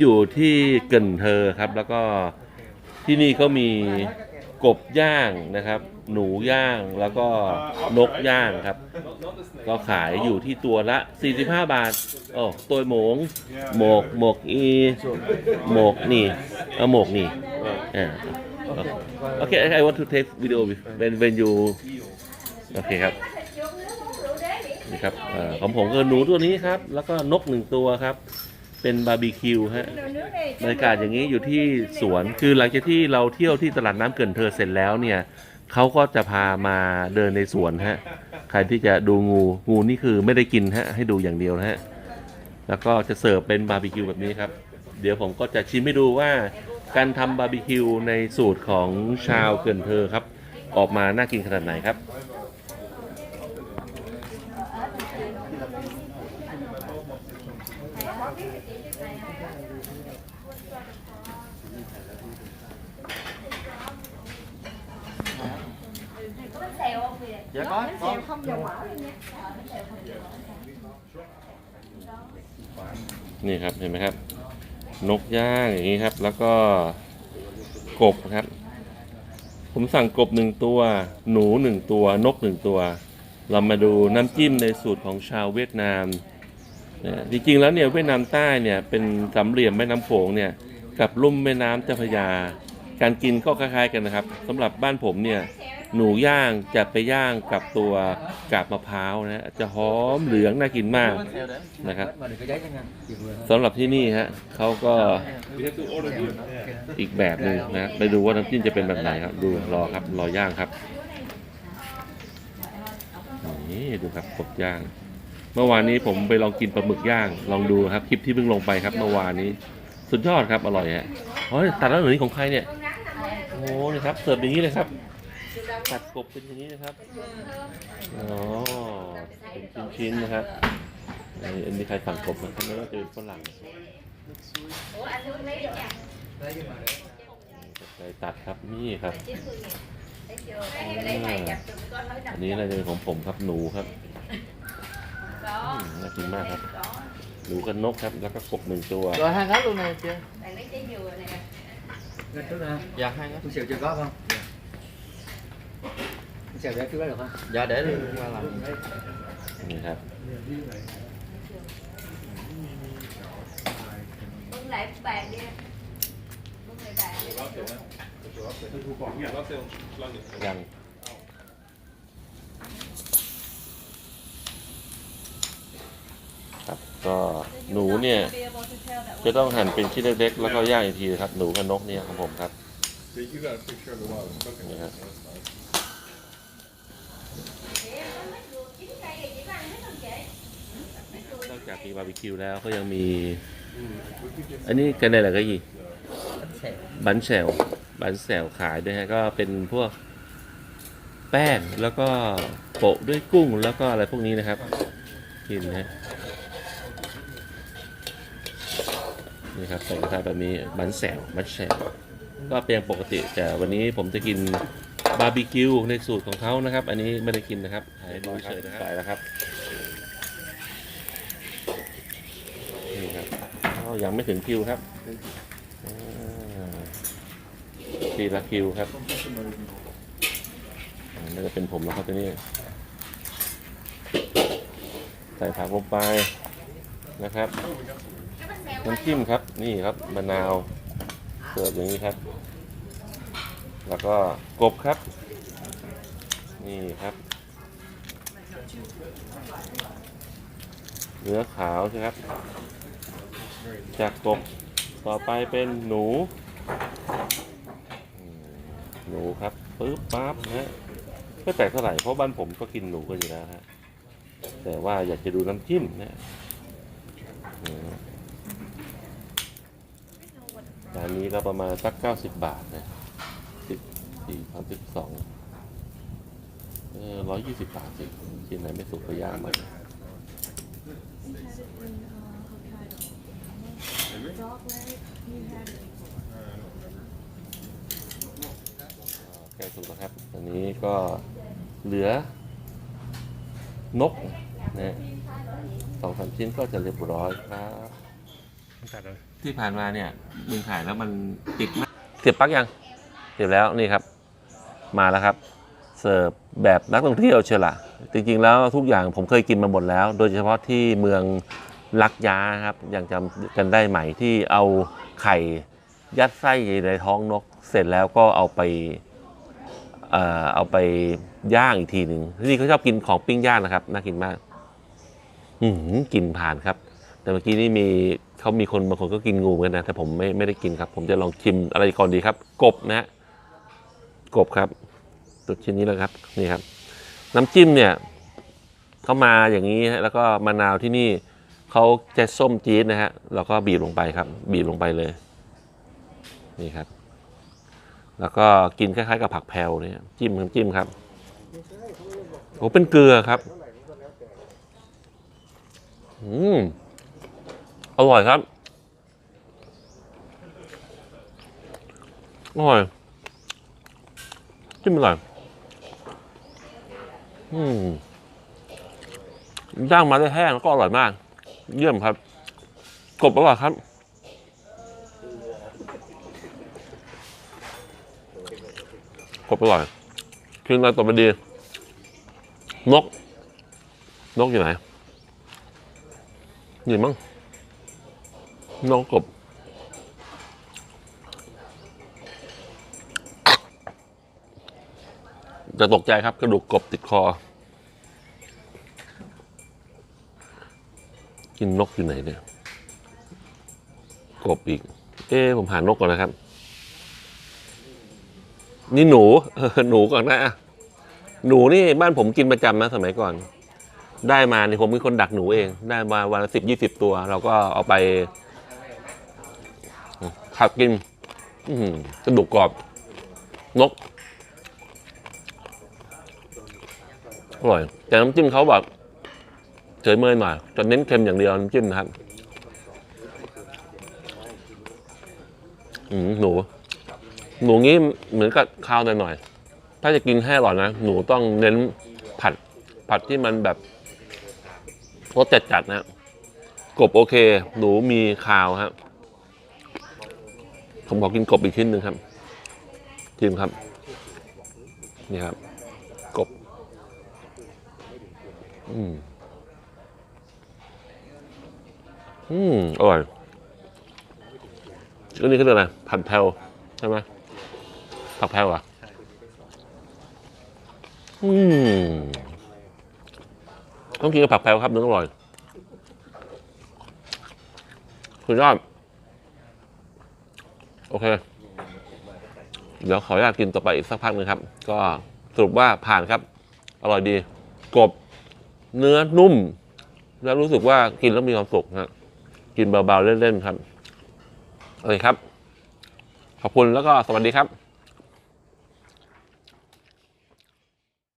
อยู่ที่เกินเธอครับ แล้วก็ที่นี่ก็มีกบย่างนะครับ หนูย่างแล้วก็นกย่างครับ ก็ขายอยู่ที่ตัวละ 45 บาทโอ้ตัวหมงหมกหมกอีหมกนี่เอาหมกนี่อ่าโอเค I want to take video with- when when you โอเคครับนี่ครับของผมก็หนูตัวนี้ครับ แล้วก็นกหนึ่งตัวครับ เป็นบาร์บีคิวฮะบรรยากาศอย่างนี้อยู่ที่สวนคือหลังจากที่เราเที่ยวที่ตลาดน้ำเกินเธอเสร็จแล้วเนี่ยเขาก็จะพามาเดินในสวนฮะใครที่จะดูงูงูนี่คือไม่ได้กินฮะให้ดูอย่างเดียวนะฮะแล้วก็จะเสิร์ฟเป็นบาร์บีคิวแบบนี้ครับเดี๋ยวผมก็จะชิมให้ดูว่าการทำบาร์บีคิวในสูตรของชาวเกินเธอครับ ออกมาน่ากินขนาดไหนครับ Dạ có, có. không dầu mỡ luôn nha นี่ครับเห็นไหมครับ นกย่างอย่างนี้ครับ แล้วก็กบครับ ผมสั่งกบหนึ่งตัว หนูหนึ่งตัว นกหนึ่งตัว เรามาดูน้ำจิ้มในสูตรของชาวเวียดนามเนี่ยจริงๆแล้วเนี่ยเวียดนามใต้เนี่ยเป็นสามเหลี่ยมแม่น้ำโขงเนี่ยกับลุ่มแม่น้ำเจ้าพระยา การกินก็คล้ายๆกันนะครับสำหรับบ้านผมเนี่ยหนูย่างจะไปย่างกับตัวกาบมะพร้าวนะจะหอมเหลืองน่ากินมากนะครับสำหรับที่นี่ฮะเขาก็อีกแบบหนึ่งนะไปดูว่าน้ำจิ้มจะเป็นแบบไหนครับ ดูรอครับรอย่างครับนี่ดูครับกบย่าง เมื่อวานนี้ผมไปลองกินปลาหมึกย่าง ลองดูครับคลิปที่เพิ่งลงไปครับ เมื่อวานนี้ สุดยอดครับอร่อยฮะอ๋อตัดแล้วหรือนี่ของใครเนี่ย โอ้นี่ครับเสิร์ฟอย่างนี้เลยครับตัดกบเป็นอย่างนี้นะครับอ๋อเป็นชิ้นๆนะครับอันนี้ใครสั่งกบนะทำไมว่าจะเป็นฝรั่งใส่ตัดครับนี่ครับอันนี้อะไรจะเป็นของผมครับหนูครับน่ากินมากครับหนูกับนกครับ แล้วก็กบหนึ่งตัว Rồi hai ngát luôn này chưa? Đây Trước nè. Dạ hai ngát. Tôi xỉu chưa có không? Tôi xỉu ra trước đó được không? Dạ để đi qua làm. นี่ครับ Bưng lại bàn đi Bưng lại bàn đi ยังครับ ก็หนูเนี่ย จะต้องหั่นเป็นชิ้นเล็กๆ แล้วก็ย่างอีกทีครับ หนูกับนกเนี่ยของผมครับ You got a picture of the wild. Okay. นี่ครับนอกจากมีบาร์บีคิวแล้วก็ยังมี อันนี้กันอะไรก็ยี Xẻo. บันแซวบันแซวขายด้วยฮะ ก็เป็นพวกแป้งแล้วก็โปะด้วยกุ้งแล้วก็อะไรพวกนี้นะครับ กินนะ ฮะนี่ครับใส่กระทะแบบนี้บันแซวบันแซวก็เป็นปกติแต่วันนี้ผมจะกินบาร์บีคิวในสูตรของเขานะครับ อันนี้ไม่ได้กินนะครับถ่ายดูเฉยๆนะครับใส่แล้วครับนี่ครับอ้าวยังไม่ถึงคิวครับอ่าทีละคิวครับอ่าน่าจะเป็นผมแล้วครับตัวนี้ใส่ผักลงไปนะครับ น้ำจิ้มครับนี่ครับมะนาวเสิร์ฟอย่างนี้ครับ แล้วก็กบครับ นี่ครับ เนื้อขาวใช่ครับ จากกบต่อไปเป็นหนู หนูครับปึ๊บปั๊บนะฮะไม่แปลกเท่าไหร่เพราะบ้านผมก็กินหนูกันอยู่แล้วฮะแต่ว่าอยากจะดูน้ำจิ้มนะ จานนี้ก็ประมาณสักเก้าสิบบาทนะสิบสี่สามสิบสองเออร้อยยี่สิบบาทสิกินไหนไม่สุกก็ย่างมาใกล้สุกแล้วครับตอนนี้ก็เหลือนกนะสองสามชิ้นก็จะเรียบร้อยครับ Tackar. ที่ผ่านมาเนี่ยมึงถ่ายแล้วมันติดมากเสียบปลั๊กยังเสียบแล้วนี่ครับ มาแล้วครับ เสิร์ฟแบบนักท่องเที่ยวเชียวละจริงๆแล้วทุกอย่างผมเคยกินมาหมดแล้ว โดยเฉพาะที่เมืองลักยาครับยังจำกันได้ไหมที่เอาไข่ยัดไส้ในท้องนก เสร็จแล้วก็เอาไปเอ่อเอาไปย่างอีกทีหนึ่งที่นี่เขาชอบกินของปิ้งย่างนะครับน่ากินมาก อืมกลินผ่านครับ แต่เมื่อกี้นี่มีเขามีคนบางคนก็กินงูเหมือนกันนะแต่ผมไม่ไม่ได้กินครับ ผมจะลองชิมอะไรก่อนดีครับ กบนะฮะกบครับตัวชิ้นนี้แล้วครับนี่ครับ น้ำจิ้มเนี่ยเขามาอย่างนี้ฮะแล้วก็มะนาวที่นี่เขาจะส้มจี๊ดนะฮะเราก็บีบลงไปครับ บีบลงไปเลย นี่ครับ แล้วก็กินคล้ายๆกับผักแพรวเนี่ยจิ้มน้ำจิ้มครับโอ้เป็นเกลือครับ อืม อร่อยครับ อร่อยจิ้มอร่อยอืมย่างมาได้แห้งแล้วก็อร่อยมาก เยี่ยมครับ กบอร่อยครับกบอร่อยกินอะไรต่อไปดี นก นกอยู่ไหนนี่มั้ง น้องกบจะตกใจครับกระดูกกบติดคอ กินนกอยู่ไหนเนี่ย กบอีก เอ๊ผมหานกก่อนนะครับ นี่หนูหนูก่อนนะหนูนี่บ้านผมกินประจำนะสมัยก่อน ได้มาเนี่ยผมเป็นคนดักหนูเอง ได้มาวันละสิบยี่สิบตัว เราก็เอาไป ผัดกินอืกระดูกกรอบ นก อร่อย แต่น้ำจิ้มเขาแบบเฉยเมยหน่อยจะเน้นเค็มอย่างเดียวน้ำจิ้มนะครับ อืมหนู หนูงี้เหมือนกับข้าวหน่อยๆถ้าจะกินให้อร่อยนะ หนูต้องเน้นผัด ผัดที่มันแบบรสจัดจัดนะ กบโอเค หนูมีคาวครับ ผมขอกินกบอีกชิ้นหนึ่งครับชิมครับ นี่ครับ กบ อืม อืม อร่อยอันนี้ก็เรียกอะไร ผัดแพลวใช่ไหมผักแพลวอะอืม ต้องกินกับผักแพรวครับนึกอร่อย คุณยอด โอเค เดี๋ยวขออนุญาตกินต่อไปอีกสักพักหนึ่งครับ ก็สรุปว่าผ่านครับ อร่อยดีกบเนื้อนุ่ม แล้วรู้สึกว่ากินแล้วมีความสุขฮะกินเบาๆเล่นๆครับโอเคครับ ขอบคุณแล้วก็สวัสดีครับ